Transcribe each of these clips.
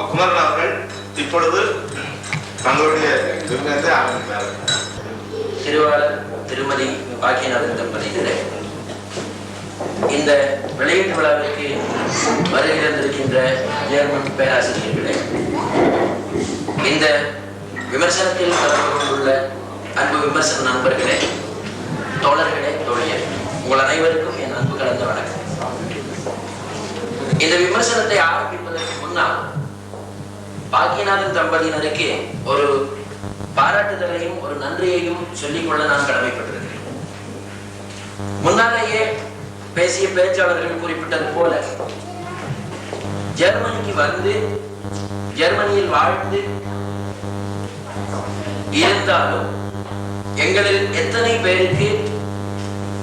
குமரன் அவர்கள் இப்பொழுது தங்களுடைய விருந்தத்தை ஆரம்பித்தார் திருவாளர் திருமதி பாக்கியநாதன் தம்பதிகளே இந்த விளையாட்டு விழாவிற்கு வருகிறந்திருக்கின்ற ஜெர்மன் பேராசிரியர்களே இந்த விமர்சனத்தில் கலந்து கொண்டுள்ள அன்பு விமர்சன நண்பர்களே தோழர்களே தோழியர் உங்கள் அனைவருக்கும் என் அன்பு கலந்த வணக்கம். இந்த விமர்சனத்தை ஆரம்பிப்பதற்கு முன்னால் பாக்கியநாதன் தம்பதியினருக்கு ஒரு பாராட்டுதலையும் ஒரு நன்றியையும் சொல்லிக்கொள்ள நான் கடமைப்பட்டிருக்கிறேன். முன்னாலேயே பேசிய பேச்சாளர்கள் குறிப்பிட்டது போல ஜெர்மனிக்கு வந்து ஜெர்மனியில் வாழ்ந்து இருந்தாலும் எங்களில் எத்தனை பேருக்கு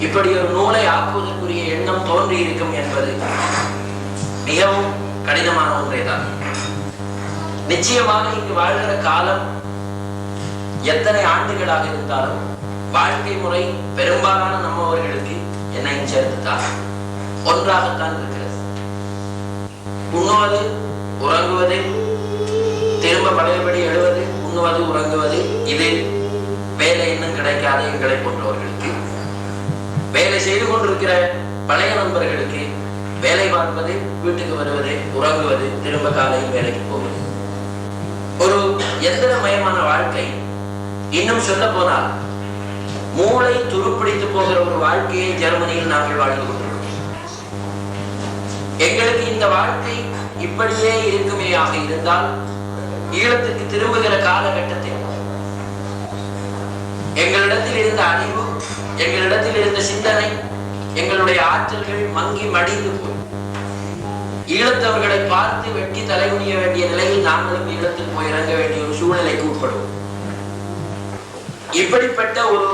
இப்படி ஒரு நூலை ஆக்குவதற்குரிய எண்ணம் தோன்றி இருக்கும் என்பது மிகவும் கடினமான ஒன்றேதான். நிச்சயமாக இங்கு வாழ்கிற காலம் எத்தனை ஆண்டுகளாக இருந்தாலும் வாழ்க்கை முறை பெரும்பாலான நம்மவர்களுக்கு என்னையும் சேர்ந்துதான் ஒன்றாகத்தான் இருக்கிறது. உண்ணுவது உறங்குவது திரும்ப பழையபடி எழுவது உண்ணுவது உறங்குவது இது வேலை இன்னும் கிடைக்காத எங்களை போன்றவர்களுக்கு. வேலை செய்து கொண்டிருக்கிற பழைய நண்பர்களுக்கு வேலை பார்ப்பது வீட்டுக்கு வருவது உறங்குவது திரும்ப காலையில் வேலைக்கு போவது. ஒரு எந்திரமயமான வாழ்க்கை. இன்னும் சொல்ல போனால் மூளை துருப்பிடித்து போகிற ஒரு வாழ்க்கையை ஜெர்மனியில் நாங்கள் வாழ்ந்து கொண்டிருக்கிறோம். எங்களுக்கு இந்த வாழ்க்கை இப்படியே இருக்குமேயாக இருந்தால் ஈழத்துக்கு திரும்புகிற காலகட்டத்தில் எங்களிடத்தில் இருந்த அறிவு எங்களிடத்தில் இருந்த சிந்தனை எங்களுடைய ஆற்றல்கள் மங்கி மடிந்து போய் ஈழத்தவர்களை பார்த்து வெட்டி தலைகுனிய வேண்டிய நிலையில் நாங்களும் ஈழத்தில் போய் இறங்க வேண்டிய ஒரு சூழ்நிலைக்கு உட்படுவோம் இப்படிப்பட்ட ஒரு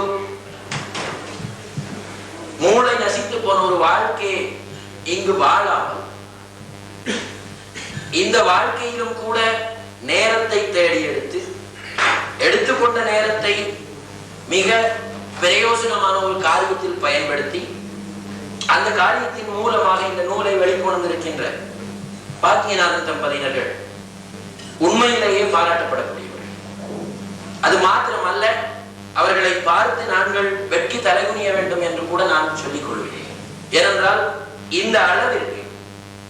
மூளை நசித்து போன ஒரு வாழ்க்கையை இங்கு வாழாமல் இந்த வாழ்க்கையிலும் கூட நேரத்தை தேடி எடுத்து எடுத்துக்கொண்ட நேரத்தை மிக பிரயோஜனமான ஒரு காரியத்தில் பயன்படுத்தி அந்த காரியத்தின் மூலமாக இந்த நூலை வெளிக்கொண்டிருக்கின்ற பாக்கியநாதன் தம்பதியினர்கள் உண்மையிலேயே பாராட்டப்படக்கூடியவர்கள். அது மாத்திரமல்ல அவர்களை பார்த்து நாங்கள் வெட்கி தலைகுனிய வேண்டும் என்று கூட நான் சொல்லிக் கொள்கிறேன் ஏனென்றால் இந்த அளவிற்கு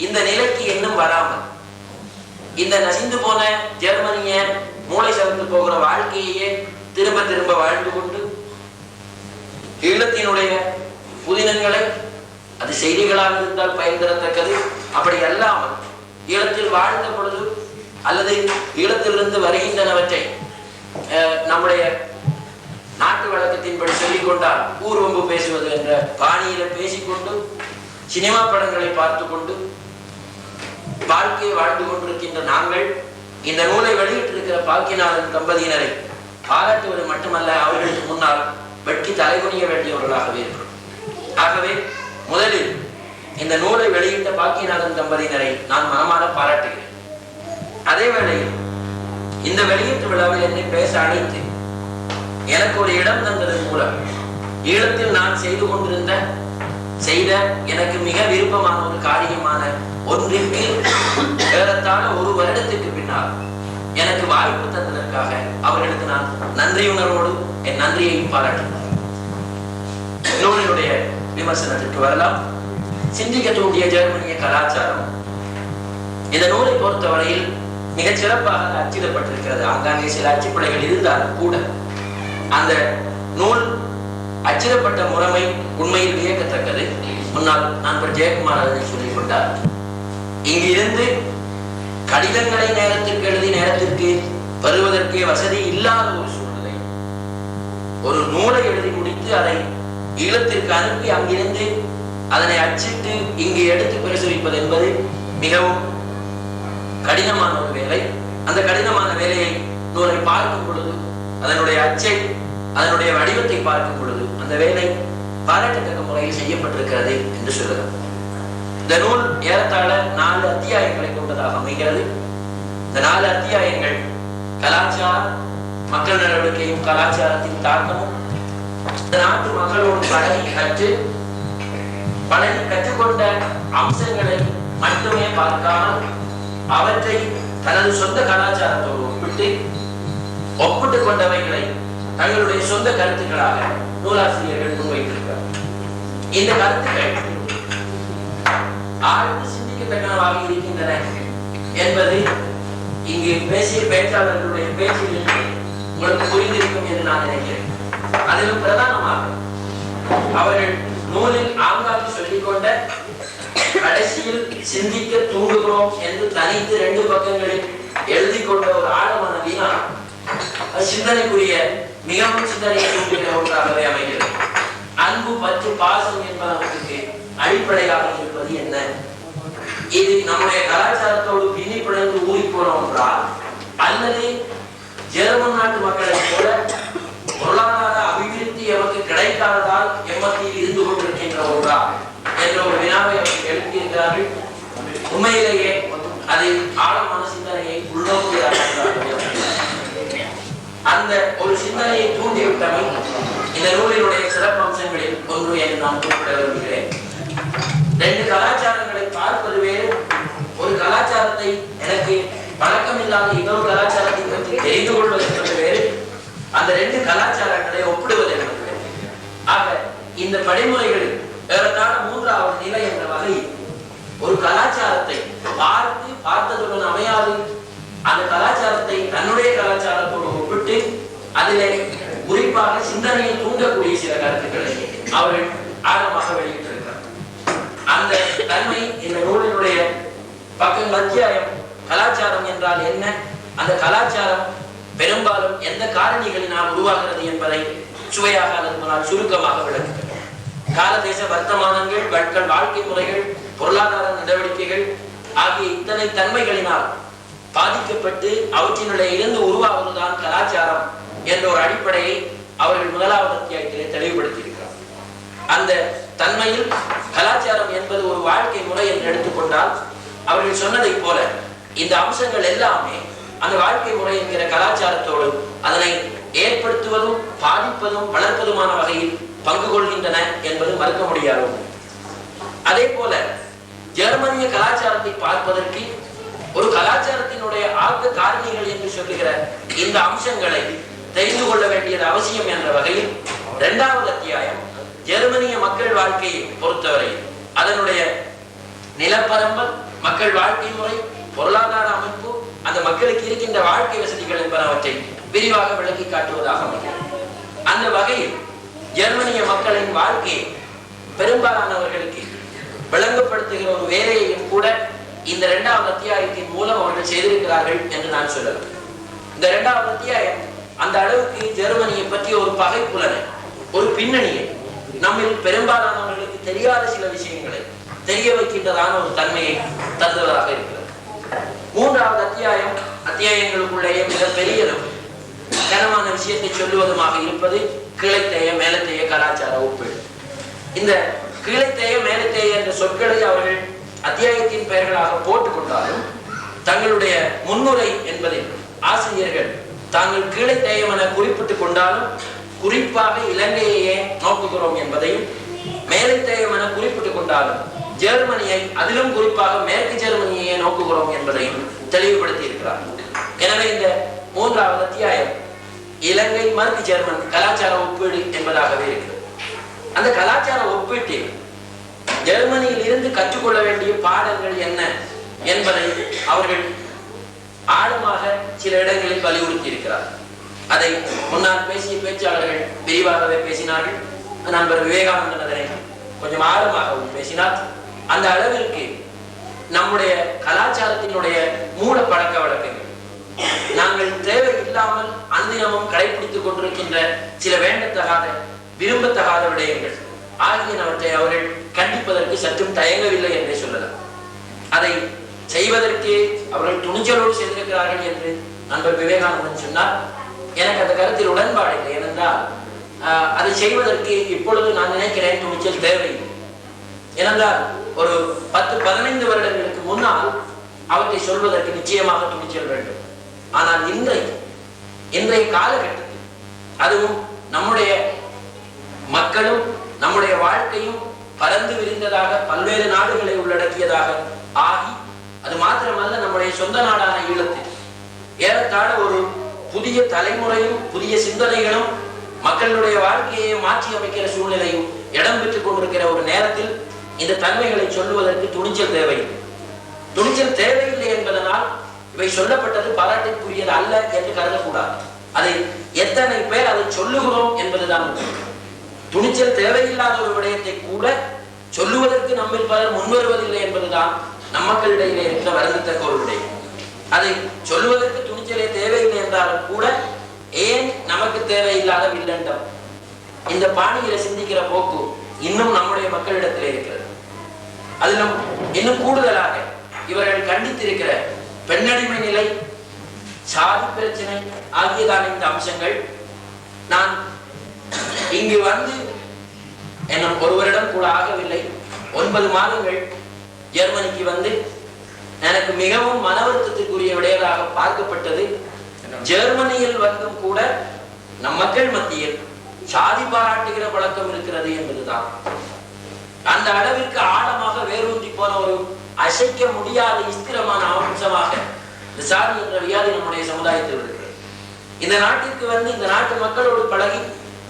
இந்த நிலைக்கு இன்னும் வராமல் இந்த நசிந்து போன ஜெர்மனிய மூளை சவந்து போகிற வாழ்க்கையே திரும்ப திரும்ப வாழ்ந்து கொண்டு ஈழத்தினுடைய புதினங்களை அது செய்திகளாக இருந்தால் பயன் தரத்தக்கது. அப்படி அல்லாமல் ஈழத்தில் வாழ்ந்த பொழுது அல்லது ஈழத்திலிருந்து வருகின்றனவற்றை அஹ், நம்முடைய நாட்டு வழக்கத்தின்படி சொல்லிக் கொண்டால் ஊர்வம்பு பேசுவது என்ற பாணியில பேசிக்கொண்டு சினிமா படங்களை பார்த்து கொண்டு வாழ்க்கையை வாழ்ந்து கொண்டிருக்கின்ற நாங்கள் இந்த நூலை வெளியிட்டிருக்கிற பாக்கியநாதன் தம்பதியினரை பாராட்டுவது மட்டுமல்ல அவர்களுக்கு முன்னால் வெட்கி தலைகுனிய வேண்டியவர்களாகவே இருக்கிறோம். ஆகவே முதலில் இந்த நூலை வெளியிட்ட பாக்கியநாதன் தம்பதியினரை நான் மனமாற பாராட்டுகிறேன். அதே வேளையில் இந்த வெளியீட்டு விழாவில் என்னை பேச அழைத்து எனக்கு ஒரு இடம் தந்ததன் மூலம் ஈழத்தில் நான் செய்து கொண்டிருந்த செய்த எனக்கு மிக விருப்பமான ஒரு காரியமான ஒன்றிற்கு ஏறத்தாழ ஒரு வருடத்துக்கு பின்னால் எனக்கு வாய்ப்பு தந்ததற்காக அவர்களுக்கு நான் நன்றியுணர்வோடு என் நன்றியையும் பாராட்டினேன் நூலினுடைய விமர்சனத்திற்கு வரலாம். சிந்திக்க தூண்டிய ஜெர்மனிய கலாச்சாரம். இந்த நூலை பொறுத்தவரையில் மிகச் சிறப்பாக அச்சிடப்பட்டிருக்கிறது. ஆங்காங்கே சில அச்சுப்பிழைகள் இருந்தாலும் கூட அந்த நூல் அச்சிடப்பட்ட முறைமை உண்மையில் வியக்கத்தக்கது. முன்னால் நண்பர் ஜெயக்குமார் அதனை சொல்லிக் கொண்டார் இங்கிருந்து கடிதங்களை நேரத்திற்கு எழுதி நேரத்திற்கு வருவதற்கே வசதி இல்லாத ஒரு சூழ்நிலை. ஒரு நூலை எழுதி முடித்து அதை ஈழத்திற்கு அனுப்பி அங்கிருந்து அதனை அச்சிட்டு இங்கு எடுத்து பிரசுரிப்பது என்பது மிகவும் கடினமான ஒரு வேலை. அந்த கடினமான வேலையை நூலை பார்க்கும் பொழுது அதனுடைய அச்சை அதனுடைய வடிவத்தை பார்க்கும் பொழுது அந்த வேலை பாராட்டத்தக்க முறையில் செய்யப்பட்டிருக்கிறது என்று சொல்லலாம். இந்த நூல் ஏறத்தாழ நாலு அத்தியாயங்களை கொண்டதாக அமைகிறது. இந்த நாலு அத்தியாயங்கள் கலாச்சாரம் மக்கள் நடவடிக்கையும் கலாச்சாரத்தின் தாக்கமும் இந்த நாட்டு மக்களோடு பழகி கற்று பழகி கற்றுக்கொண்ட அம்சங்களை மட்டுமே பார்க்காமல் அவற்றை தனது சொந்த கலாச்சாரத்தோடு ஒப்பிட்டு ஒப்பிட்டு கொண்டவைகளை தங்களுடைய சொந்த கருத்துக்களாக நூலாசிரியர்கள் முன்வைத்திருக்கிறார். இந்த கருத்துக்கள் ஆழ்ந்து சிந்திக்கத்தக்கனவாக இருக்கின்றன என்பது இங்கு பேசிய பேச்சாளர்களுடைய பேச்சில் உங்களுக்கு புரிந்திருக்கும் என்று நான் நினைக்கிறேன். அதிலும் பிரதானமாக அவர்கள் நூலில் ஆங்காங்கு சொல்லிக்கொண்ட கடைசியில் சிந்திக்க தூண்டுகிறோம் என்று தனித்து ரெண்டு பக்கங்களில் எழுதி கொண்ட ஒரு ஆழமான வினா சிந்தனைக்குரிய மிகவும் சிந்தனை தூண்டுகிற ஒன்றாகவே அமைகிறது. அன்பு பற்று பாசம் என்பதற்கு அடிப்படையாக இருப்பது என்ன? இது நம்முடைய கலாச்சாரத்தோடு பின்னி ஊறி போனோம் என்றால் அல்லது ஜெர்மன் நாட்டு மக்களை போல பொருளாதார அபிவிருத்தி எமக்கு கிடைக்காததால் எமக்கு இருந்து கொண்டிருக்கின்ற என்ற ஒரு வினாவை அவர்கள் எழுப்பியிருக்கிறார்கள். உண்மையிலேயே அதை ஆழமான சிந்தனையை உள்நோக்கியதாக அந்த ஒரு சிந்தனையை தூண்டிவிட்டமை இந்த நூலினுடைய சிறப்பு அம்சங்களில் ஒன்று என்று நான் குறிப்பிட விரும்புகிறேன். ரெண்டு கலாச்சாரங்களை பார்ப்பது வேறு ஒரு கலாச்சாரத்தை எனக்கு வழக்கம் இல்லாத இன்னொரு கலாச்சாரத்தை பற்றி தெரிந்து கொள்வது என்பது வேறு அந்த ரெண்டு கலாச்சாரங்களை ஒப்பிடுவது என்பது ஆக இந்த படிமுறைகளில் ஏறத்தாழ மூன்றாவது நிலை என்ற வகை ஒரு கலாச்சாரத்தை பார்த்து பார்த்ததுடன் அமையாது. அந்த கலாச்சாரத்தை தன்னுடைய கலாச்சாரத்தோடு ஒப்பிட்டு அதிலே குறிப்பாக சிந்தனையை தூண்டக்கூடிய சில கருத்துக்களை அவர்கள் ஆழமாக வெளியிட்டிருக்கிறார். அந்த தன்மை இந்த நூலினுடைய பக்கங்கள் அத்தியாயம் கலாச்சாரம் என்றால் என்ன? அந்த கலாச்சாரம் பெரும்பாலும் எந்த காரணிகளினால் உருவாகிறது என்பதை சுவையாக அதன் சுருக்கமாக விளக்குகிறது. கால தேச வர்த்தமானங்கள் மக்கள் வாழ்க்கை முறைகள் பொருளாதார நடவடிக்கைகள் ஆகிய இத்தனை தன்மைகளினால் பாதிக்கப்பட்டு அவற்றினுடைய இருந்து உருவாவதுதான் கலாச்சாரம் என்ற ஒரு அடிப்படையை அவர்கள் முதலாவது அத்தியாயத்திலே தெளிவுபடுத்தியிருக்கிறார். அந்த தன்மையில் கலாச்சாரம் என்பது ஒரு வாழ்க்கை முறை என்று எடுத்துக்கொண்டால் அவர்கள் சொன்னதைப் போல இந்த அம்சங்கள் எல்லாமே அந்த வாழ்க்கை முறை என்கிற கலாச்சாரத்தோடு அதனை ஏற்படுத்துவதும் பாதிப்பதும் வளர்ப்பதுமான வகையில் பங்கு கொள்கின்றன என்பது மறுக்க முடியாது அதே போல ஜெர்மனிய கலாச்சாரத்தை பார்ப்பதற்கு ஒரு கலாச்சாரத்தினுடைய ஆக்க காரணிகள் என்று சொல்லுகிற இந்த அம்சங்களை தெரிந்து கொள்ள வேண்டியது அவசியம் என்ற வகையில் இரண்டாவது அத்தியாயம் ஜெர்மனிய மக்கள் வாழ்க்கையை பொறுத்தவரை. அதனுடைய நிலப்பரம்பல் மக்கள் வாழ்க்கை முறை பொருளாதார அமைப்பு அந்த மக்களுக்கு இருக்கின்ற வாழ்க்கை வசதிகள் என்பனவற்றை விரிவாக விளக்கி காட்டுவதாக அமைகிறது. அந்த வகையில் ஜெர்மனிய மக்களின் வாழ்க்கையை பெரும்பாலானவர்களுக்கு விளங்கப்படுத்துகிற ஒரு வேலையையும் கூட இந்த இரண்டாவது அத்தியாயத்தின் மூலம் அவர்கள் செய்திருக்கிறார்கள் என்று நான் சொல்லலாம். இந்த இரண்டாவது அத்தியாயம் அந்த அளவுக்கு ஜெர்மனியை பற்றி ஒரு பகைப்புலனை ஒரு பின்னணியை. நம்மில் பெரும்பாலானவர்களுக்கு தெரியாத சில விஷயங்களை தெரிய வைக்கின்றதான ஒரு தன்மையை தந்துவதாக இருக்கிறது. மூன்றாவது அத்தியாயம் அத்தியாயங்களுக்குள்ளேயே மிக பெரியதும் கனமான விஷயத்தை சொல்லுவதுமாக இருப்பது கிளைத்தேய மேலத்தேய கலாச்சார ஒப்பீடு இந்த கீழைத்தேய மேலத்தேய என்ற சொற்களை அவர்கள் அத்தியாயத்தின் பெயர்களாக போட்டுக் கொண்டாலும் தங்களுடைய முன்னுரை என்பதை ஆசிரியர்கள் தாங்கள் கீழைத்தேயம் என குறிப்பிட்டுக் கொண்டாலும் குறிப்பாக இலங்கையையே நோக்குகிறோம் என்பதையும் மேலைத்தேயம் என குறிப்பிட்டுக் கொண்டாலும் ஜெர்மனியை அதிலும் குறிப்பாக மேற்கு ஜெர்மனியை நோக்குகிறோம் என்பதையும் தெளிவுபடுத்தி இருக்கிறார் எனவே இந்த மூன்றாவது அத்தியாயம் இலங்கை மருந்து ஜெர்மன் கலாச்சார ஒப்பீடு என்பதாகவே இருக்கிறது. அந்த கலாச்சார ஒப்பீட்டில் ஜெர்மனியில் இருந்து கற்றுக்கொள்ள வேண்டிய பாடங்கள் என்ன என்பதை அவர்கள் ஆழமாக சில இடங்களில் வலியுறுத்தி இருக்கிறார் அதை முன்னால் பேசிய பேச்சாளர்கள் விரிவாகவே பேசினார்கள். நண்பர் விவேகானந்தன் அதனை கொஞ்சம் ஆழமாகவும் பேசினார். அந்த அளவிற்கு நம்முடைய கலாச்சாரத்தினுடைய மூல பழக்க வழக்கங்கள் நாங்கள் தேவை இல்லாமல் அந்தினமும் கடைபிடித்துக் கொண்டிருக்கின்ற சில வேண்டத்தகாத விரும்பத்தகாத விடயங்கள். ஆகியனவற்றை அவர்கள் கண்டிப்பதற்கு சற்றும் தயங்கவில்லை என்றே சொல்லலாம். அதை செய்வதற்கு அவர்கள் துணிச்சலோடு செய்திருக்கிறார்கள் என்று நண்பர் விவேகானந்தன் சொன்னார். எனக்கு அந்த கருத்தில் உடன்பாடு இல்லை ஏனென்றால் ஆஹ், அதை செய்வதற்கு இப்பொழுது நான் நினைக்கிறேன் துணிச்சல் தேவை ஏனென்றால் ஒரு பத்து பதினைந்து வருடங்களுக்கு முன்னால் அவற்றை சொல்வதற்கு நிச்சயமாக துணிச்சல் வேண்டும். ஆனால் இன்றைக்கு இன்றைய காலகட்டத்தில் அதுவும் நம்முடைய மக்களும் நம்முடைய வாழ்க்கையும் பறந்து விரிந்ததாக பல்வேறு நாடுகளை உள்ளடக்கியதாக ஆகி அது மாத்திரமல்ல நம்முடைய சொந்த நாடான ஈழத்தில் ஏறத்தாழ ஒரு புதிய தலைமுறையும் புதிய சிந்தனைகளும் மக்களுடைய வாழ்க்கையை மாற்றி அமைக்கிற சூழ்நிலையும் இடம் பெற்றுக் கொண்டிருக்கிற ஒரு நேரத்தில் இந்த தன்மைகளை சொல்லுவதற்கு துணிச்சல் தேவையில்லை. துணிச்சல் தேவையில்லை என்பதனால் இவை சொல்லப்பட்டது பாராட்டுக்குரியது அல்ல என்று கருதக்கூடாது. அதை எத்தனை பேர் அதை சொல்லுகிறோம் என்பதுதான் துணிச்சல் தேவையில்லாத ஒரு விடயத்தை கூட சொல்லுவதற்கு நம்மில் பலர் முன்வருவதில்லை என்பதுதான் நம் மக்களிடையிலே இருக்கிற வருந்தத்தக்க ஒரு விடயம். அதை சொல்லுவதற்கு துணிச்சலே தேவையில்லை என்றாலும் கூட ஏன் நமக்கு தேவையில்லாத வில்லண்டம் இந்த பாணியில சிந்திக்கிற போக்கு இன்னும் நம்முடைய மக்களிடத்திலே இருக்கிறது. அதிலும் இன்னும் கூடுதலாக இவர்கள் கண்டித்திருக்கிற பெண்ணடிமை நிலை சாதி பிரச்சனை ஆகியதான இந்த அம்சங்கள் நான் இங்கு வந்து என்னும் ஒரு வருடம் கூட ஆகவில்லை. ஒன்பது மாதங்கள் ஜெர்மனிக்கு வந்து எனக்கு மிகவும் மன வருத்தத்திற்குரிய விடையதாக பார்க்கப்பட்டது. ஜெர்மனியில் வந்தும் கூட நம் மக்கள் மத்தியில் சாதி பாராட்டுகிற பழக்கம் இருக்கிறது என்பதுதான். அந்த அளவிற்கு ஆழமாக வேரூன்றி போன ஒரு அசைக்க முடியாத இந்த சாதி என்ற வியாதி நம்முடைய சமுதாயத்தில் இருக்கிறது. இந்த நாட்டிற்கு வந்து இந்த நாட்டு மக்களோடு பழகி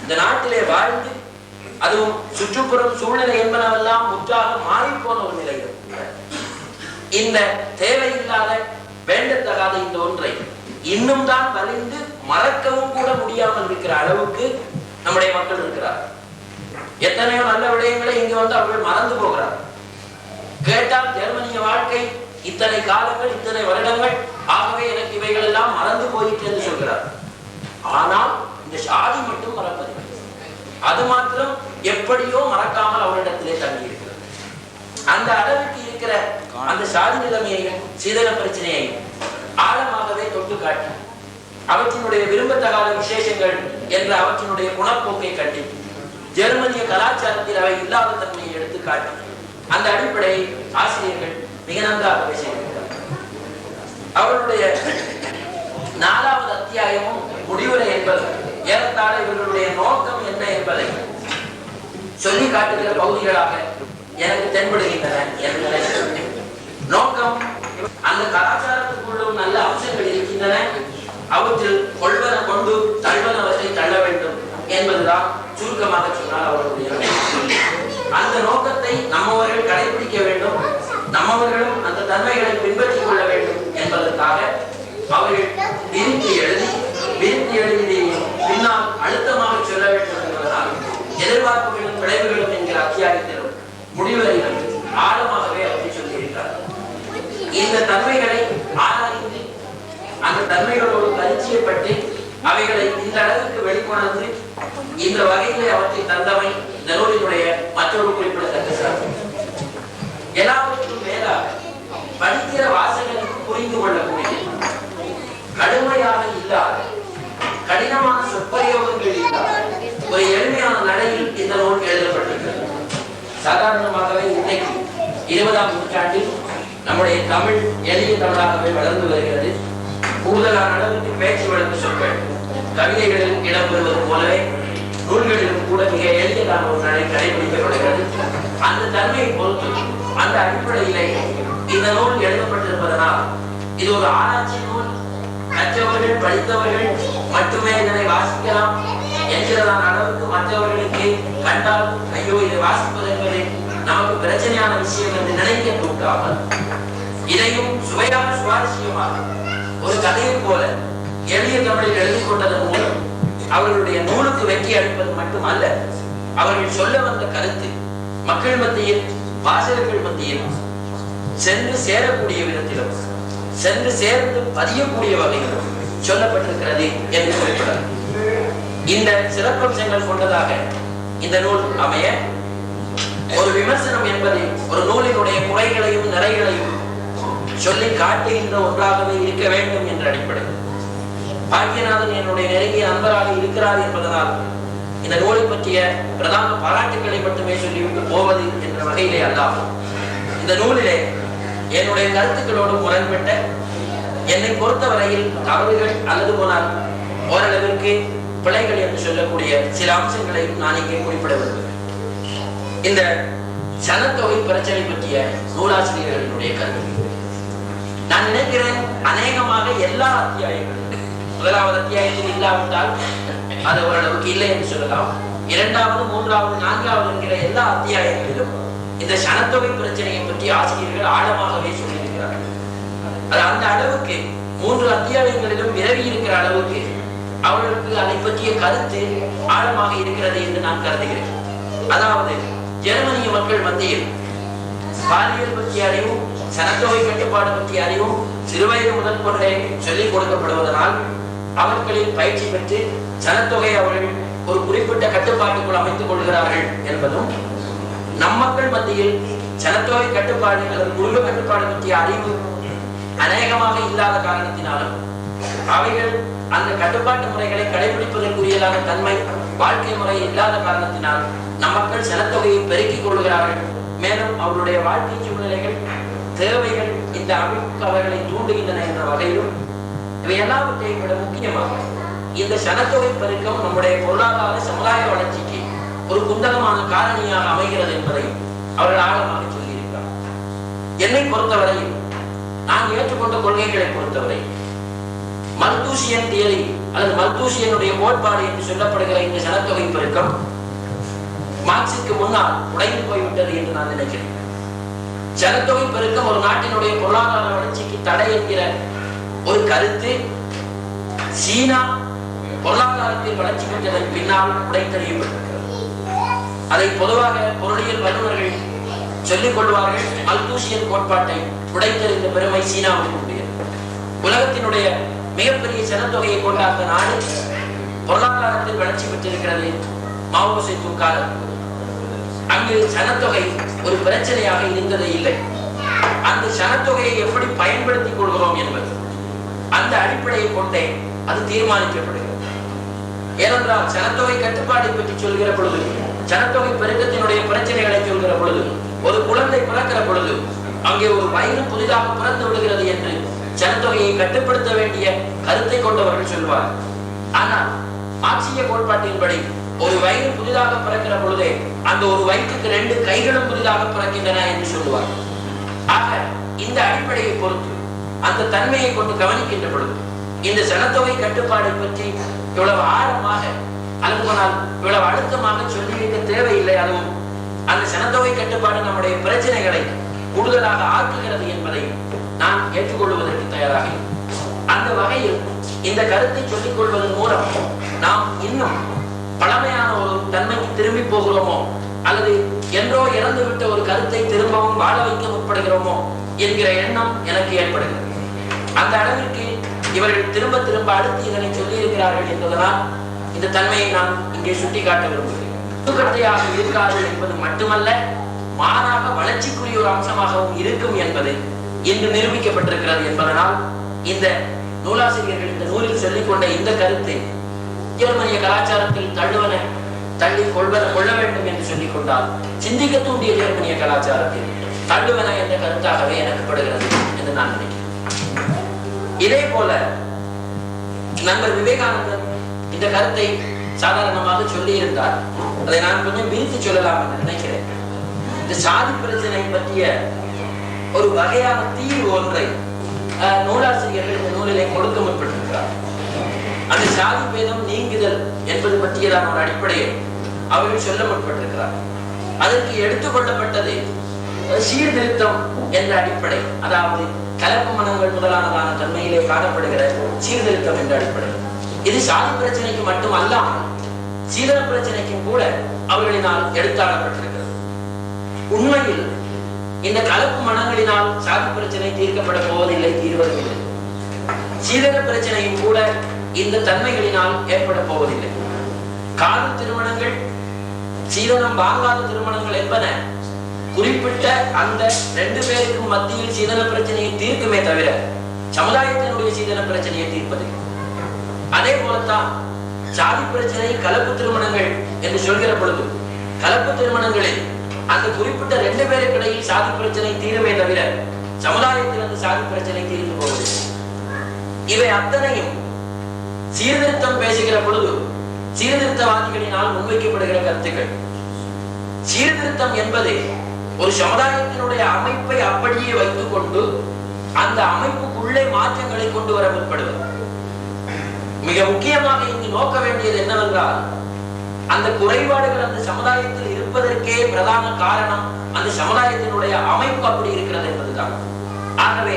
இந்த நாட்டிலே வாழ்ந்து அதுவும் சுற்றுப்புறம் சூழ்நிலை என்பனவெல்லாம் முற்றாக மாறி போன ஒரு நிலை இந்த தேவையில்லாத வேண்டத்தகாத இந்த ஒன்றை இன்னும் தான் வலிந்து மறக்கவும் கூட முடியாமல் இருக்கிற அளவுக்கு நம்முடைய மக்கள் இருக்கிறார் எத்தனையோ நல்ல விடயங்களை இங்கு வந்து அவர்கள் மறந்து போகிறார் கேட்டால் ஜெர்மனிய வாழ்க்கை இத்தனை காலங்கள் இத்தனை வருடங்கள் ஆகவே எனக்கு இவைகள் எல்லாம் மறந்து போயிட்டு என்று சொல்கிறார். ஆனால் இந்த சாதி மட்டும் மறப்பதில்லை. அது மாத்திரம் எப்படியோ மறக்காமல் அவரிடத்திலே தங்கி இருக்கிறது அந்த அளவுக்கு இருக்கிற அந்த சாதி நிலைமையையும் சீதன பிரச்சனையையும் ஆழமாகவே தொட்டு காட்டி அவற்றினுடைய விரும்பத்தகாத விசேஷங்கள் என்ற அவற்றினுடைய குணப்போக்கை கட்டி ஜெர்மனிய கலாச்சாரத்தில் அவை இல்லாத தன்மையை எடுத்து காட்டி அந்த அடிப்படையை ஆசிரியர்கள் மிக நன்றாக செய்திருக்கிறார் நாலாவது அத்தியாயமும் முடிவுரை என்பது. ஏறத்தாழ இவர்களுடைய நோக்கம் என்ன என்பதை சொல்லி காட்டுகிற பகுதிகளாக எனக்கு தென்படுகின்றன என்று நோக்கம் அந்த கலாச்சாரத்துக்குள்ளும் நல்ல அம்சங்கள் இருக்கின்றன. அவற்றில் கொள்வன கொண்டு தள்ளுவனவற்றை தள்ள வேண்டும் என்பதுதான் சுருக்கமாக சொன்னால் அவர்களுடைய அந்த நோக்கத்தை நம்மவர்கள் கடைபிடிக்க வேண்டும். நம்மவர்களும் அந்த தன்மைகளை பின்பற்றிக் கொள்ள வேண்டும் என்பதற்காக அவர்கள் விரித்து எழுதி விரித்து எழுதியதையும் பின்னால் அழுத்தமாக சொல்ல வேண்டும் என்பதனால் எதிர்பார்ப்புகளும் விளைவுகளும் என்கிற அத்தியாயத்திலும் முடிவரையிலும் ஆழமாகவே அப்படி சொல்லியிருக்கிறார் இந்த தன்மைகளை ஆராய்ந்து அந்த தன்மைகளோடு பரிச்சயப்பட்டு அவைகளை இந்த அளவுக்கு வெளிக்கொணர்ந்து இந்த வகையிலே அவற்றை தந்தமை இந்த நூலினுடைய மற்றொரு குறிப்பிட புரிந்து கொள்ளக்கூடிய கடுமையாக இல்லாத கடினமான சொற்பிரயோகங்கள் இல்லாத ஒரு எளிமையான நடையில் இந்த நூல் எழுதப்பட்டிருக்கிறது. சாதாரணமாகவே இன்னைக்கு இருபதாம் நூற்றாண்டில் நம்முடைய தமிழ் எளிய தமிழாகவே வளர்ந்து வருகிறது. கூடுதலான அளவுக்கு பேச்சு வழக்கு சொற்கள் கவிதைகளில் இடம்பெறுவது போலவே நூல்களிலும் கூட மிக எளியதான ஒரு நடை கடைபிடிக்கப்படுகிறது அந்த தன்மையை பொறுத்து அந்த அடிப்படையிலே இந்த நூல் எழுதப்பட்டிருப்பதனால் இது ஒரு ஆராய்ச்சி நூல். கற்றவர்கள் படித்தவர்கள் மட்டுமே இதனை வாசிக்கலாம் என்கிறதான அளவுக்கு மற்றவர்களுக்கு கண்டால் ஐயோ இதை வாசிப்பது என்பது நமக்கு பிரச்சனையான விஷயம் என்று நினைக்க கூட்டாமல் இதையும் சுவையான சுவாரஸ்யமாக ஒரு கதையை போல எளிய தமிழில் எழுதி கொண்டதன் மூலம் அவர்களுடைய நூலுக்கு வெற்றி அளிப்பது மட்டுமல்ல அவர்கள் சொல்ல வந்த கருத்து மக்கள் மத்தியில் வாசகர்கள் மத்தியில் சென்று சேரக்கூடிய விதத்திலும் சென்று சேர்ந்து பதியக்கூடிய வகையில் சொல்லப்பட்டிருக்கிறது என்று குறிப்பிடார் இந்த சிறப்பம்சங்கள் கொண்டதாக இந்த நூல் அமைய ஒரு விமர்சனம் என்பது ஒரு நூலினுடைய குறைகளையும் நிறைகளையும் சொல்லி காட்டுகின்ற ஒன்றாகவே இருக்க வேண்டும் என்ற அடிப்படை. பாக்கியநாதன் என்னுடைய நெருங்கிய நண்பராக இருக்கிறார் என்பதனால் இந்த நூலை பற்றிய பிரதான பாராட்டுக்களை மட்டுமே சொல்லிவிட்டு போவது என்ற வகையிலே அல்லாமல் இந்த நூலிலே என்னுடைய கருத்துக்களோடு முரண்பட்ட என்னை பொறுத்தவரையில் தவறுகள் அல்லது போனால் ஓரளவிற்கு பிழைகள் என்று சொல்லக்கூடிய சில அம்சங்களையும் நான் இங்கே குறிப்பிட விரும்புகிறேன் இந்த சனத்தொகை பிரச்சனை பற்றிய நூலாசிரியர்களுடைய கருத்து. நான் நினைக்கிறேன் அநேகமாக எல்லா அத்தியாயங்களும் முதலாவது அத்தியாயத்தில் இல்லாவிட்டால் அது ஓரளவுக்கு இல்லை என்று சொல்லலாம். இரண்டாவது மூன்றாவது நான்காவது என்கிற எல்லா அத்தியாயங்களிலும் இந்த சனத்தொகை பிரச்சனையை பற்றி ஆசிரியர்கள் ஆழமாகவே சொல்லியிருக்கிறார்கள் அது அந்த அளவுக்கு மூன்று அத்தியாயங்களிலும் விரவி இருக்கிற அளவுக்கு அவர்களுக்கு அதை பற்றிய கருத்து ஆழமாக இருக்கிறது என்று நான் கருதுகிறேன். அதாவது ஜெர்மனிய மக்கள் மத்தியில் பாலியல் பற்றிய அறிவும் சனத்தொகை கட்டுப்பாடு பற்றிய அறிவும் சிறுவயது முதல் கொண்டே சொல்லிக் கொடுக்கப்படுவதனால் அவர்களில் பயிற்சி பெற்று சனத்தொகை அவர்கள் ஒரு குறிப்பிட்ட கட்டுப்பாட்டுக்குள் அமைத்துக் கொள்கிறார்கள் என்பதும் நம் மக்கள் மத்தியில் சனத்தொகை கட்டுப்பாடு அல்லது குடும்ப கட்டுப்பாடு பற்றிய அறிவு அநேகமாக இல்லாத காரணத்தினாலும் அவைகள் அந்த கட்டுப்பாட்டு முறைகளை கடைபிடிப்பதற்குரியதான தன்மை வாழ்க்கை முறை இல்லாத காரணத்தினால் நம் மக்கள் ஜனத்தொகையை பெருக்கிக் கொள்கிறார்கள். மேலும் அவருடைய வாழ்க்கை சூழ்நிலைகள் தேவைகள் இந்த அமைப்புக்கு அவர்களை தூண்டுகின்றன என்ற வகையிலும் இவை எல்லாவற்றையும் விட முக்கியமாக இந்த சனத்தொகை பெருக்கம் நம்முடைய பொருளாதார சமுதாய வளர்ச்சிக்கு ஒரு குந்தகமான காரணியாக அமைகிறது என்பதை அவர்கள் ஆழமாக சொல்லியிருக்கிறார். என்னை பொறுத்தவரையில் நான் ஏற்றுக்கொண்ட கொள்கைகளை பொறுத்தவரை மல்தூசியன் தியரி அல்லது மல்தூசியனுடைய கோட்பாடு என்று சொல்லப்படுகிற இந்த சனத்தொகை பெருக்கம் மார்க்சிற்கு முன்னால் உடைந்து போய்விட்டது என்று நான் நினைக்கிறேன். ஜனத்தொகை பெருக்கம் ஒரு நாட்டினுடைய பொருளாதார வளர்ச்சிக்கு தடை என்கிற ஒரு கருத்து சீனா பொருளாதாரத்தில் வளர்ச்சி பெற்றதன் பின்னால் உடைத்தறியப்பட்டது. அதை பொதுவாக பொருளியல் வல்லுநர்கள் சொல்லிக் கொள்வார்கள். மல்தூசியன் கோட்பாட்டை உடைத்தறிந்த பெருமை சீனாவுக்கு உடையது உலகத்தினுடைய மிகப்பெரிய ஜனத்தொகையை கொண்ட அந்த நாடு பொருளாதாரத்தில் வளர்ச்சி பெற்றிருக்கிறது மாவோசை தூக்கால அங்கு சனத்தொகை ஒரு பிரச்சனையாக இருந்ததே இல்லை. அந்த சனத்தொகையை எப்படி பயன்படுத்திக் கொள்கிறோம் என்பது அந்த அடிப்படையை கொண்டே அது தீர்மானிக்கப்படுகிறது. ஏனென்றால் சனத்தொகை கட்டுப்பாட்டை பற்றி சொல்கிற பொழுது ஜனத்தொகை பெருக்கத்தினுடைய பிரச்சனைகளை சொல்கிற பொழுது ஒரு குழந்தை பிறக்கிற பொழுது அங்கே ஒரு வயிறு புதிதாக பிறந்து விடுகிறது என்று ஜனத்தொகையை கட்டுப்படுத்த வேண்டிய கருத்தை கொண்டவர்கள் சொல்வார். ஆனால் ஆட்சிய கோட்பாட்டின்படி ஒரு வயிறு புதிதாக பிறக்கிற பொழுதே அந்த ஒரு வயிற்றுக்கு ரெண்டு கைகளும் புதிதாக பிறக்கின்றன என்று சொல்லுவார் ஆக இந்த அடிப்படையை பொறுத்து அந்த தன்மையை கொண்டு கவனிக்கின்ற பொழுது இந்த சனத்தொகை கட்டுப்பாடை பற்றி இவ்வளவு ஆழமாக அல்லது போனால் இவ்வளவு அழுத்தமாக சொல்லியிருக்க தேவையில்லை. அதுவும் அந்த சனத்தொகை கட்டுப்பாடு நம்முடைய பிரச்சனைகளை கூடுதலாக ஆக்குகிறது என்பதை நான் ஏற்றுக்கொள்வதற்கு தயாராக அந்த வகையில் இந்த கருத்தை சொல்லிக் கொள்வதன் மூலம் நாம் இன்னும் பழமையான ஒரு தன்மைக்கு திரும்பி போகிறோமோ? அல்லது என்றோ இறந்து விட்ட ஒரு கருத்தை திரும்பவும் வாழ வைக்க முற்படுகிறோமோ என்கிற எண்ணம் எனக்கு ஏற்படுகிறது. அந்த அளவிற்கு இவர்கள் திரும்ப திரும்ப அடுத்து இதனை சொல்லி இருக்கிறார்கள் என்பதனால் இந்த தன்மையை நான் இங்கே சுட்டிக்காட்ட விரும்புகிறேன். புதுக்கட்டையாக இருக்காது என்பது மட்டுமல்ல மாறாக வளர்ச்சிக்குரிய ஒரு அம்சமாகவும் இருக்கும் என்பது இன்று நிரூபிக்கப்பட்டிருக்கிறது என்பதனால் இந்த நூலாசிரியர்கள் இந்த நூலில் சொல்லிக் கொண்ட இந்த கருத்தை ஜெர்மனிய கலாச்சாரத்தில் தள்ளுவன தள்ளி கொள்வன கொள்ள வேண்டும் என்று சொல்லிக் கொண்டால் சிந்திக்க தூண்டிய ஜெர்மனிய கலாச்சாரத்தில் தள்ளுவன என்ற கருத்தாகவே எனக்கு படுகிறது என்று நான் நினைக்கிறேன். இதே போல நண்பர் விவேகானந்தர் இந்த கருத்தை சாதாரணமாக சொல்லி இருந்தார் அதை நான் கொஞ்சம் விரித்து சொல்லலாம் என்று நினைக்கிறேன். இந்த சாதி பிரச்சனை பற்றிய ஒரு வகையான தீர்வு ஒன்றை அஹ், நூலாசிரியர்கள் இந்த நூலிலே கொடுக்க முற்பட்டிருக்கிறார். அந்த சாதி பேதம் நீங்குதல் என்பது பற்றியதான ஒரு அடிப்படையை அவர்கள் சொல்ல முற்பட்டிருக்கிறார். அதற்கு எடுத்துக்கொள்ளப்பட்டது சீர்திருத்தம் என்ற அடிப்படை. அதாவது கலப்பு மனங்கள் முதலானதான தன்மையிலே காணப்படுகிற சீர்திருத்தம் என்ற அடிப்படை. இது சாதி பிரச்சனைக்கு மட்டும் அல்லாமல் சீதன பிரச்சனைக்கும் கூட அவர்களினால் எடுத்தாளப்பட்டிருக்கிறது உண்மையில் இந்த கலப்பு மனங்களினால் சாதி பிரச்சனை தீர்க்கப்பட போவதில்லை தீர்வதில்லை. சீதன பிரச்சனையும் கூட இந்த தன்மைகளினால் ஏற்பட போவதில்லை. காதல் திருமணங்கள் சீதனம் வாங்காத திருமணங்கள் என்பன குறிப்பிட்ட அந்த ரெண்டு பேருக்கும் மத்தியில் சீதன பிரச்சனையை தீர்க்குமே தவிர சமுதாயத்தினுடைய சீதன பிரச்சனையை தீர்ப்பதில்லை. அதே போலத்தான் சாதி பிரச்சனை கலப்பு திருமணங்கள் என்று சொல்கிற பொழுது கலப்பு திருமணங்களில் அந்த குறிப்பிட்ட ரெண்டு பேருக்கு இடையில் சாதி பிரச்சனை தீருமே தவிர சமுதாயத்தில் அந்த சாதி பிரச்சனை தீர்ந்து போவது இவை அத்தனையும் சீர்திருத்தம் பேசுகிற பொழுது சீர்திருத்தவாதிகளினால் முன்வைக்கப்படுகிற கருத்துக்கள். சீர்திருத்தம் என்பது ஒரு சமுதாயத்தினுடைய அமைப்பை அப்படியே வைத்துக் கொண்டு அந்த அமைப்புக்குள்ளே மாற்றங்களை கொண்டு வர முற்படுவது. மிக முக்கியமாக இங்கு நோக்க வேண்டியது என்னவென்றால் அந்த குறைபாடுகள் அந்த சமுதாயத்தில் இருப்பதற்கே பிரதான காரணம் அந்த சமுதாயத்தினுடைய அமைப்பு அப்படி இருக்கிறது என்பதுதான். ஆகவே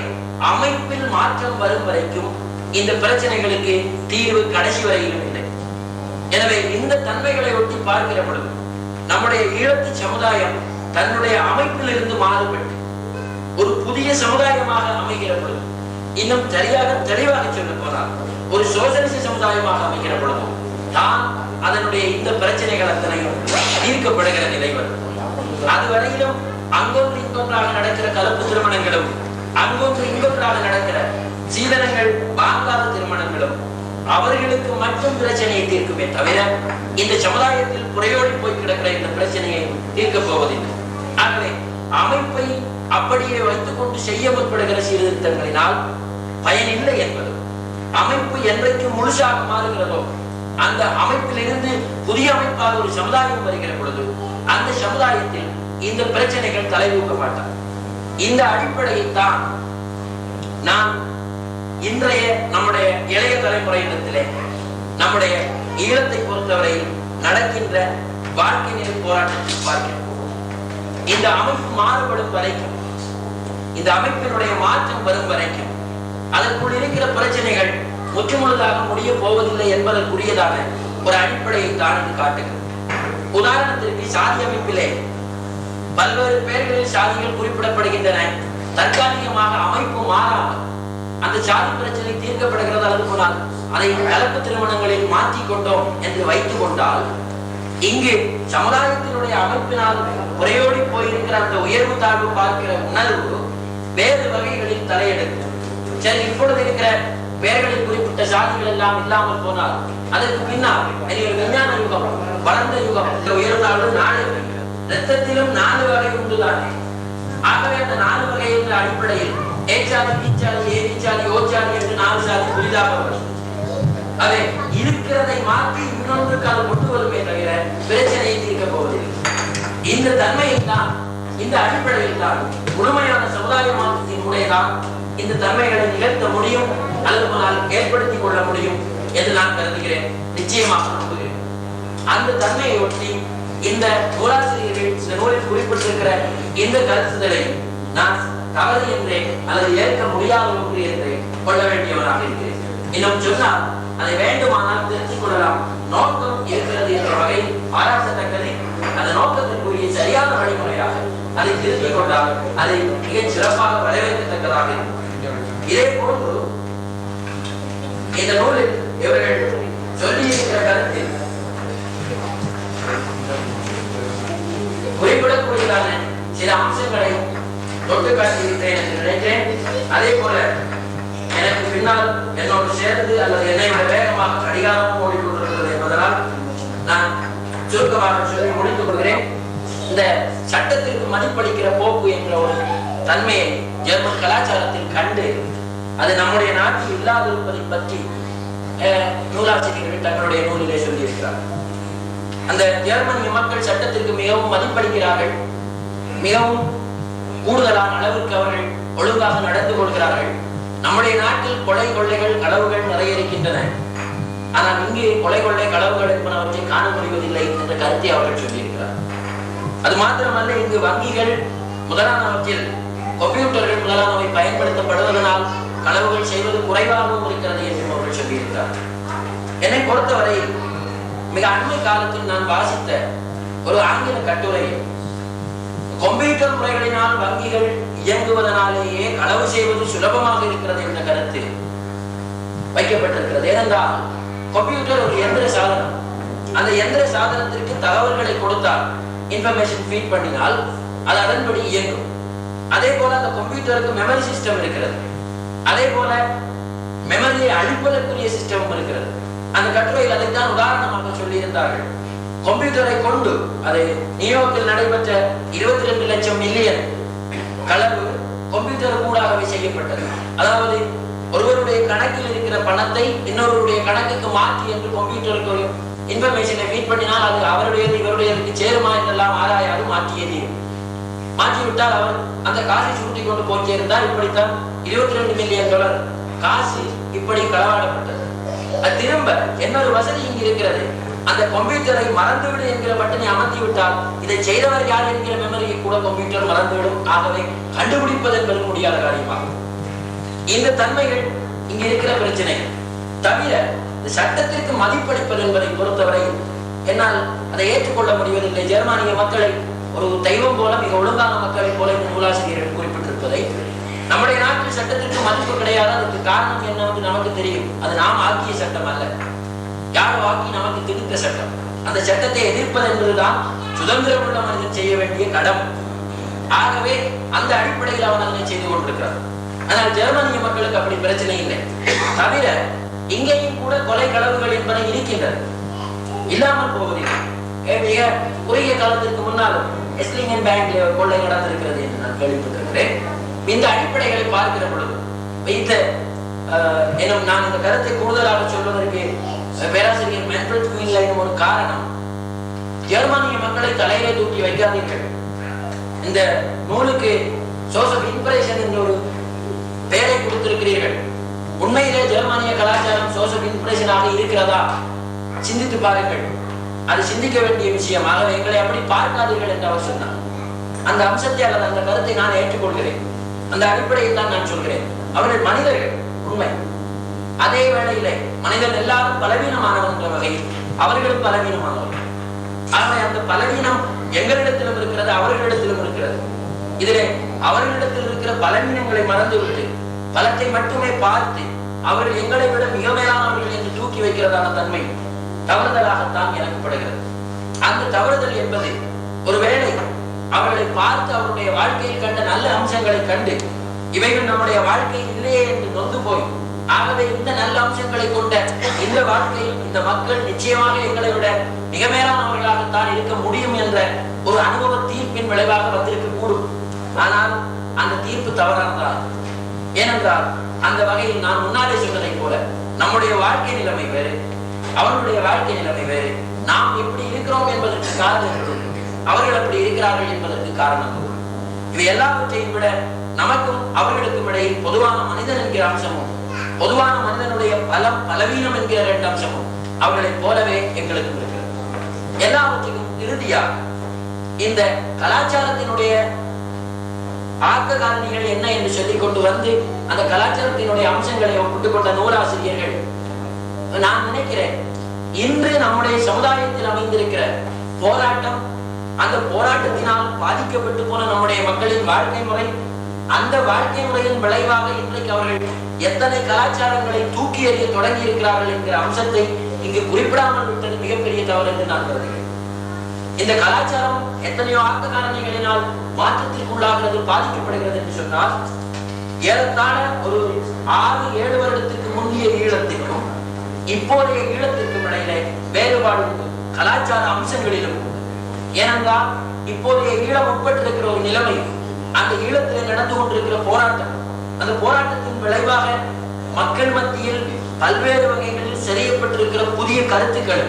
அமைப்பில் மாற்றம் வரும் வரைக்கும் இந்த பிரச்சனைகளுக்கு தீர்வு கடைசி வரையிலும் இல்லை. எனவே இந்த தன்மைகளை ஒட்டி பார்க்கிற பொழுது நம்முடைய ஈழத்து சமுதாயம் தன்னுடைய அமைப்பில் இருந்து மாறுபட்டு ஒரு புதிய சமுதாயமாக அமைகிற பொழுது இன்னும் சரியாக தெளிவாக சொல்ல போனால் ஒரு சோசலிச சமுதாயமாக அமைகிற பொழுதும் தான் அதனுடைய இந்த பிரச்சனைகள் அத்தனையும் தீர்க்கப்படுகிற நிலை வரும். அதுவரையிலும் அங்கொன்று இங்கொன்றாக நடக்கிற கலப்பு திருமணங்களும் அங்கொன்று இங்கொன்றாக நடக்கிற சீதனங்கள் வாங்காத திருமணங்களும் அவர்களுக்கு மட்டும் பிரச்சனையை தீர்க்குமே தவிர இந்த சமுதாயத்தில் குறையோடி போய் கிடக்கிற இந்த பிரச்சனையை தீர்க்கப் போவதில்லை. ஆகவே அமைப்பை அப்படியே வைத்துக் கொண்டு செய்ய முற்படுகிற சீர்திருத்தங்களினால் பயனில்லை என்பது அமைப்பு என்றைக்கு முழுசாக மாறுகிறதோ அந்த அமைப்பிலிருந்து புதிய அமைப்பாக ஒரு சமுதாயம் வருகிற பொழுது அந்த சமுதாயத்தில் இந்த பிரச்சனைகள் தலைதூக்க மாட்டார் இந்த அடிப்படையை தான் நான் இன்றைய நம்முடைய இளைய தலைமுறையிடத்திலே நம்முடைய ஈழத்தை பொறுத்தவரை நடக்கின்ற வாழ்க்கை நிலை போராட்டத்தில் பார்க்கிறோம் இந்த அமைப்பு மாறுபடும் வரைக்கும் இந்த அமைப்பினுடைய மாற்றம் வரும் வரைக்கும் அதற்குள் இருக்கிற பிரச்சனை முற்றுமுழுதாக முடிய போவதில்லை என்பதற்குரியதான ஒரு அடிப்படையை தான் இது காட்டுகிறது. உதாரணத்திற்கு சாதி அமைப்பிலே பல்வேறு பெயர்களில் சாதிகள் குறிப்பிடப்படுகின்றன. தற்காலிகமாக அமைப்பு மாறாமல் அந்த சாதி பிரச்சனை தீர்க்கப்படுகிறது அல்லது போனால் அதை கலப்பு திருமணங்களில் மாற்றி கொண்டோம் என்று வைத்துக் கொண்டால் இங்கு சமுதாயத்தினுடைய அமைப்பினால் உரையோடி போயிருக்கிற அந்த உயர்வு தாழ்வு பார்க்கிற உணர்வு வேறு வகைகளில் தலையெடுக்கும். சரி இப்பொழுது இருக்கிற பெயர்களில் குறிப்பிட்ட சாதிகள் எல்லாம் இல்லாமல் போனால் அதற்கு பின்னால் இனி ஒரு விஞ்ஞான யுகம் வளர்ந்த யுகம் இந்த உயர்வு நாடு ரத்தத்திலும் நாலு வகை உண்டுதான். ஆகவே அந்த நாலு வகை என்ற அடிப்படையில் ஏச்சாதி பீச்சாதி ஏரிச்சாதி ஓச்சாதி என்று நாலு சாதி புதிதாக வரும். அதை இருக்கிறதை மாற்றி இன்னொன்றுக்கு அது கொண்டு வருமே தவிர பிரச்சனையை தீர்க்க போவதில்லை. இந்த தன்மையில் தான் இந்த அடிப்படையில் தான் முழுமையான சமுதாய மாற்றத்தினுடைய இந்த தன்மைகளை நிகழ்த்த முடியும் அல்லது உங்களால் ஏற்படுத்திக் கொள்ள முடியும் என்று நான் கருதுகிறேன். நிச்சயமாக நம்புகிறேன். அந்த தன்மையை ஒட்டி இந்த நூலாசிரியர்கள் இந்த நூலில் குறிப்பிட்டிருக்கிற இந்த கருத்துதலை நான் தவறு என்றே அல்லது ஏற்க முடியாத ஒன்று என்றே கொள்ள வேண்டியவனாக இருக்கிறேன். இன்னும் சொன்னால் அதை வேண்டுமானால் தெரிந்து கொள்ளலாம். நோக்கம் இருக்கிறது என்ற வகையில் பாராட்டத்தக்கது. அந்த நோக்கத்திற்குரிய சரியான வழிமுறையாக அதை திருத்திக் கொண்டால் அதை மிகச் சிறப்பாக வரவேற்கத்தக்கதாக இருக்கும். இதே போன்று இந்த நூலில் இவர்கள் சொல்லியிருக்கிற கருத்தில் குறிப்பிடக்கூடியதான சில அம்சங்களை தொட்டு காட்டியிருக்கிறேன் என்று நினைக்கிறேன். அதே போல எனக்கு பின்னால் என்னோடு சேர்ந்து அல்லது என்னை விட வேகமாக கடிகாரம் ஓடிக்கொண்டிருக்கிறது என்பதனால் நான் சுருக்கமாக சொல்லி முடித்துக் கொள்கிறேன். இந்த சட்டத்திற்கு மதிப்பளிக்கிற போக்கு என்ற ஒரு தன்மையை ஜெர்மன் கலாச்சாரத்தில் கண்டு அது நம்முடைய நாட்டில் இல்லாதிருப்பதை பற்றி அஹ், நூலாசிரியர்கள் தங்களுடைய நூலிலே சொல்லியிருக்கிறார். அந்த ஜெர்மனிய மக்கள் சட்டத்திற்கு மிகவும் மதிப்பளிக்கிறார்கள். மிகவும் கூடுதலான அளவிற்கு அவர்கள் ஒழுங்காக நடந்து கொள்கிறார்கள். நம்முடைய நாட்டில் கொலை கொள்ளைகள் களவுகள் நிறைய இருக்கின்றன. ஆனால் இங்கே கொலை கொள்ளை களவுகள் என்பனவற்றை காண முடிவதில்லை என்ற கருத்தை அவர்கள் சொல்லியிருக்கிறார். அது மாத்திரமல்ல இங்கு வங்கிகள் முதலானவற்றில் கம்ப்யூட்டர்கள் முதலானவை பயன்படுத்தப்படுவதனால் களவுகள் செய்வது குறைவாகவும் இருக்கிறது என்றும் அவர்கள் சொல்லியிருக்கிறார் என்னை பொறுத்தவரை மிக அண்மை காலத்தில் நான் வாசித்த ஒரு ஆங்கில கட்டுரை கம்ப்யூட்டர் முறைகளினால் வங்கிகள் இயங்குவதனாலேயே களவு செய்வது சுலபமாக இருக்கிறது என்ற கருத்து வைக்கப்பட்டிருக்கிறது. ஏனென்றால் கம்ப்யூட்டர் ஒரு எந்திர சாதனம். அந்த எந்திர சாதனத்திற்கு தகவல்களை கொடுத்தால் இன்ஃபர்மேஷன் ஃபீட் பண்ணினால் அது அதன்படி இயங்கும். அதே போல அந்த கம்ப்யூட்டருக்கு மெமரி சிஸ்டம் இருக்கிறது. அதே போல மெமரியை அழிப்பதற்குரிய சிஸ்டமும் இருக்கிறது. அந்த கட்டுரையில் அதைத்தான் உதாரணமாக சொல்லியிருந்தார்கள். கம்ப்யூட்டரை கொண்டு அதை நியூயார்க்கில் நடைபெற்ற இருபத்தி ரெண்டு லட்சம் மில்லியன் களவு கம்ப்யூட்டர் கூடாகவே செய்யப்பட்டது. அதாவது ஒருவருடைய கணக்கில் இருக்கிற பணத்தை இன்னொருவருடைய கணக்குக்கு மாற்றி என்று கம்ப்யூட்டருக்கு ஒரு இன்ஃபர்மேஷனை ஃபீட் பண்ணினால் அது அவருடையது இவருடையதுக்கு சேருமா என்றெல்லாம் ஆராயாது மாற்றியே தீரும். மாற்றிவிட்டால் அவர் அந்த காசை சுருட்டி கொண்டு போய் சேர்ந்தால் இப்படித்தான் இருபத்தி ரெண்டு மில்லியன் டாலர் காசு இப்படி களவாடப்பட்டது. அது திரும்ப என்னொரு வசதி இங்கு இருக்கிறது. அந்த கம்ப்யூட்டரை மறந்துவிடு என்கிற பட்டனை அமர்த்தி விட்டால் இதை செய்தவர் யார் என்கிற மெமரியை கூட கம்ப்யூட்டர் மறந்துவிடும். ஆகவே கண்டுபிடிப்பது என்பது முடியாத காரியமாகும். இந்த தன்மைகள் இங்க இருக்கிற பிரச்சனை. தவிர இந்த சட்டத்திற்கு மதிப்பளிப்பது என்பதை பொறுத்தவரை என்னால் அதை ஏற்றுக்கொள்ள முடிவதில்லை. ஜெர்மானிய மக்களை ஒரு தெய்வம் போல மிக ஒழுங்கான மக்களை போல இந்த நூலாசிரியர்கள் குறிப்பிட்டிருப்பதை நம்முடைய நாட்டில் சட்டத்திற்கு மதிப்பு கிடையாது. அதுக்கு காரணம் என்ன வந்து நமக்கு தெரியும். அது நாம் ஆக்கிய சட்டம் அல்ல. யாரோ ஆக்கி நமக்கு திணித்த சட்டம். அந்த சட்டத்தை எதிர்ப்பது என்பதுதான் சுதந்திரம் உள்ள மனிதன் செய்ய வேண்டிய கடமை. ஆகவே அந்த அடிப்படையில் அவன் அதனை செய்து கொண்டிருக்கிறான். ஆனால் ஜெர்மனிய மக்களுக்கு அப்படி பிரச்சனை இல்லை. தவிர இங்கேயும் கூட கொலை களவுகள் என்பன இருக்கின்றது இல்லாமல் போவதில்லை. மிக குறுகிய காலத்திற்கு முன்னாலும் எஸ்லிங்கன் பேங்க்ல கொள்ளை நடந்திருக்கிறது என்று நான் கேள்விப்பட்டிருக்கிறேன். இந்த அடிப்படைகளை பார்க்கிற பொழுது வைத்த எனும் நான் இந்த கருத்தை கூடுதலாக சொல்வதற்கு பேராசிரியர் மென்பர்ட் குயின்லைன் ஒரு காரணம் ஜெர்மானிய மக்களை தலையிலே தூக்கி வைக்காதீர்கள். இந்த நூலுக்கு ஜோசப் இன்ஸ்பிரேஷன் என்ற ஒரு பெயரை கொடுத்திருக்கிறீர்கள். உண்மையிலே ஜெர்மானிய கலாச்சாரம் ஜோசப் இன்ஸ்பிரேஷனாக இருக்கிறதா? சிந்தித்து பாருங்கள். அது சிந்திக்க வேண்டிய விஷயமாக எங்களை அப்படி பார்க்காதீர்கள் என்று அவர் சொன்னார். அந்த அம்சத்தை அல்லது அந்த கருத்தை நான் ஏற்றுக்கொள்கிறேன். அந்த அடிப்படையில் தான் நான் சொல்கிறேன். அவர்கள் மனிதர்கள் உண்மை. அதே வேளையிலே மனிதன் எல்லாரும் பலவீனமானவன் என்ற வகையில் அவர்களும் பலவீனமானவர்கள். ஆகவே அந்த பலவீனம் எங்களிடத்திலும் இருக்கிறது அவர்களிடத்திலும் இருக்கிறது. இதிலே அவர்களிடத்தில் இருக்கிற பலவீனங்களை மறந்துவிட்டு பலத்தை மட்டுமே பார்த்து அவர்கள் எங்களை விட மிக மேலானவர்கள் என்று தூக்கி வைக்கிறதான தன்மை தவறுதலாகத்தான் இறக்கப்படுகிறது. அந்த தவறுதல் என்பது ஒருவேளை அவர்களை பார்த்து அவருடைய வாழ்க்கையில் கண்ட நல்ல அம்சங்களை கண்டு இவைகள் நம்முடைய வாழ்க்கையில் இல்லையே என்று நொந்து போய் ஆகவே இந்த நல்ல அம்சங்களை கொண்ட இந்த வாழ்க்கையில் இந்த மக்கள் நிச்சயமாக எங்களை விட மிக மேலானவர்களாகத்தான் இருக்க முடியும் என்ற ஒரு அனுபவ தீர்ப்பின் விளைவாக வந்திருக்க கூடும் ஆனால் அந்த தீர்ப்பு தவறானதான் ஏனென்றால் அந்த வகையில் நான் முன்னாலே சொன்னதைப் போல நம்முடைய வாழ்க்கை நிலைமை வேறு அவர்களுடைய வாழ்க்கை நிலைமை வேறு நாம் எப்படி இருக்கிறோம் என்பதற்கு காரணம் அவர்கள் அப்படி இருக்கிறார்கள் என்பதற்கு காரணம் இவை எல்லாவற்றையும் விட நமக்கும் அவர்களுக்கும் இடையில் பொதுவான மனிதன் என்கிற அம்சமும் பொதுவான மனிதனுடைய பலம் பலவீனம் என்கிற இரண்டு அம்சமும் அவர்களைப் போலவே எங்களுக்கும் இருக்கிறது. எல்லாவற்றையும் இறுதியாக இந்த கலாச்சாரத்தினுடைய ஆக்க காரணிகள் என்ன என்று சொல்லிக் கொண்டு வந்து அந்த கலாச்சாரத்தினுடைய அம்சங்களை ஒப்பிட்டுக் கொண்ட நூலாசிரியர்கள் நான் நினைக்கிறேன் இன்று நம்முடைய சமுதாயத்தில் அமைந்திருக்கிற போராட்டம் அந்த போராட்டத்தினால் பாதிக்கப்பட்டு போன நம்முடைய மக்களின் வாழ்க்கை முறை அந்த வாழ்க்கை முறையின் விளைவாக இன்றைக்கு அவர்கள் எத்தனை கலாச்சாரங்களை தூக்கி எறிய தொடங்கி இருக்கிறார்கள் என்கிற அம்சத்தை இங்கு குறிப்பிடாமல் விட்டது மிகப்பெரிய தவறு என்று நான் கருதுகிறேன். இந்த கலாச்சாரம் எத்தனையோ ஆக்க காரணிகளினால் மாற்றத்திற்குள்ளாகிறது பாதிக்கப்படுகிறது என்று சொன்னால் ஏறத்தாழ ஒரு ஆறு ஏழு வருடத்திற்கு முந்தைய ஈழத்திற்கும் இப்போதைய ஈழத்திற்கும் இடையிலே வேறுபாடு உண்டு. கலாச்சார அம்சங்களிலும் உண்டு. ஏனென்றால் இப்போதைய ஈழம் உட்பட்டிருக்கிற ஒரு நிலைமை அந்த ஈழத்தில் நடந்து கொண்டிருக்கிற போராட்டம். அந்த போராட்டத்தின் விளைவாக மக்கள் மத்தியில் பல்வேறு வகைகளில் செறியப்பட்டிருக்கிற புதிய கருத்துக்கள்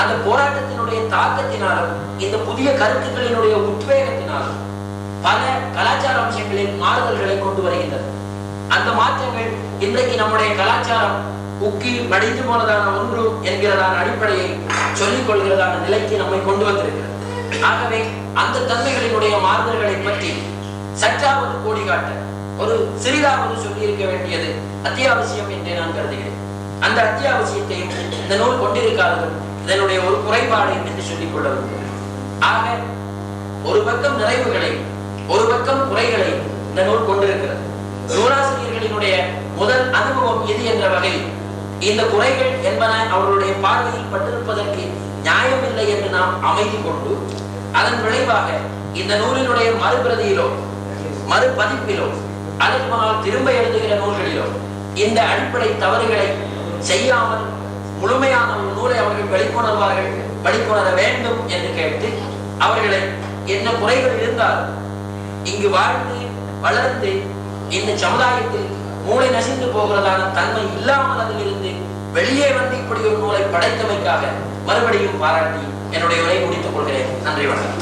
அந்த போராட்டத்தினுடைய தாக்கத்தினாலும் இந்த புதிய கருத்துக்களினுடைய உத்வேகத்தினாலும் பல கலாச்சார அம்சங்களில் மாறுதல்களை கொண்டு வருகின்றது அந்த மாற்றங்கள் இன்றைக்கு நம்முடைய கலாச்சாரம் உக்கி மடிந்து போனதான ஒன்று என்கிறதான அடிப்படையை சொல்லிக் கொள்கிறதான நிலைக்கு நம்மை கொண்டு வந்திருக்கிறது. ஆகவே அந்த தன்மைகளினுடைய மாறுதல்களை பற்றி சற்றாவது கோடி காட்ட ஒரு சிறிதாவது சொல்லி இருக்க வேண்டியது அத்தியாவசியம் என்று நான் கருதுகிறேன். அந்த அத்தியாவசியத்தையும் இந்த நூல் கொண்டிருக்காதது இதனுடைய ஒரு குறைபாடு என்று சொல்லிக் கொள்ள ஆக ஒரு பக்கம் நிறைவுகளை ஒரு பக்கம் குறைகளை இந்த நூல் கொண்டிருக்கிறது. நூலாசிரியர்களினுடைய முதல் அனுபவம் எது என்ற வகையில் இந்த குறைகள் என்பன அவர்களுடைய பார்வையில் பட்டிருப்பதற்கு நியாயமில்லை என்று நாம் அமைதி கொண்டு அதன் விளைவாக இந்த நூலினுடைய மறுபிரதியிலோ மறுபதிப்பிலோ அதற்கு முன்னால் திரும்ப எழுதுகிற நூல்களிலோ இந்த அடிப்படை தவறுகளை செய்யாமல் முழுமையான ஒரு நூலை அவர்கள் வெளிக்கொணர்வார்கள் வெளிக்கொணர வேண்டும் என்று கேட்டு அவர்களை என்ன குறைகள் இருந்தால் இங்கு வாழ்ந்து வளர்ந்து இந்த சமுதாயத்தில் மூளை நசிந்து போகிறதான தன்மை இல்லாமல் அதிலிருந்து வெளியே வந்து இப்படி ஒரு நூலை படைத்தமைக்காக மறுபடியும் பாராட்டி என்னுடைய உரை முடித்துக் கொள்கிறேன். நன்றி வணக்கம்.